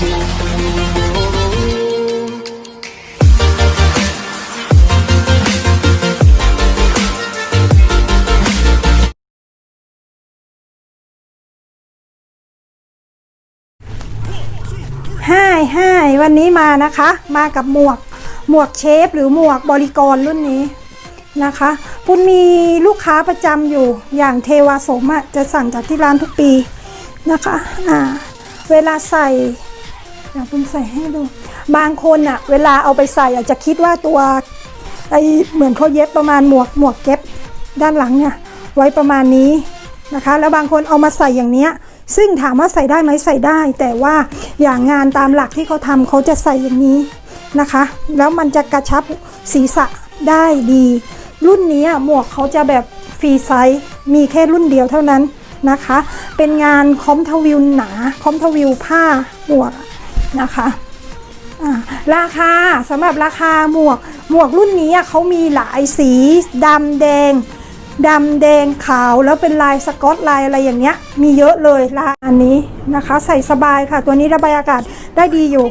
ห้ายห้ายวันนี้มานะคะ มากับหมวกหมวกเชฟหรือหมวกบริกรรุ่นนี้นะคะปุณมีลูกค้าประจำอยู่อย่างเทวาสมอะจะสั่งจากที่ร้านทุกปีนะคะอ่าเวลาใส่ เดี๋ยวปุณใส่ให้ดู บางคนอะเวลาเอาไปใส่อาจจะคิดว่าตัวไอเหมือนเขาเย็บประมาณหมวกหมวกเก็บด้านหลังเนี่ยไว้ประมาณนี้นะคะ แล้วบางคนเอามาใส่อย่างเนี้ยซึ่งถามว่าใส่ได้ไหมใส่ได้ แต่ว่าอย่างงานตามหลักที่เขาทำเขาจะใส่อย่างนี้นะคะ แล้วมันจะกระชับศีรษะได้ดี รุ่นนี้หมวกเขาจะแบบฟรีไซส์มีแค่รุ่นเดียวเท่านั้นนะคะ เป็นงานคอมทวิวหนาคอมทวิวผ้าหมวก นะคะราคาสำหรับราคาหมวกหมวกรุ่นนี้เขามีหลายสีดำแดงดำแดงขาวแล้วเป็นลายสกอตลายอะไรอย่างเงี้ย มีเยอะเลยลายอันนี้นะคะ ใส่สบายค่ะ ตัวนี้ระบายอากาศได้ดีอยู่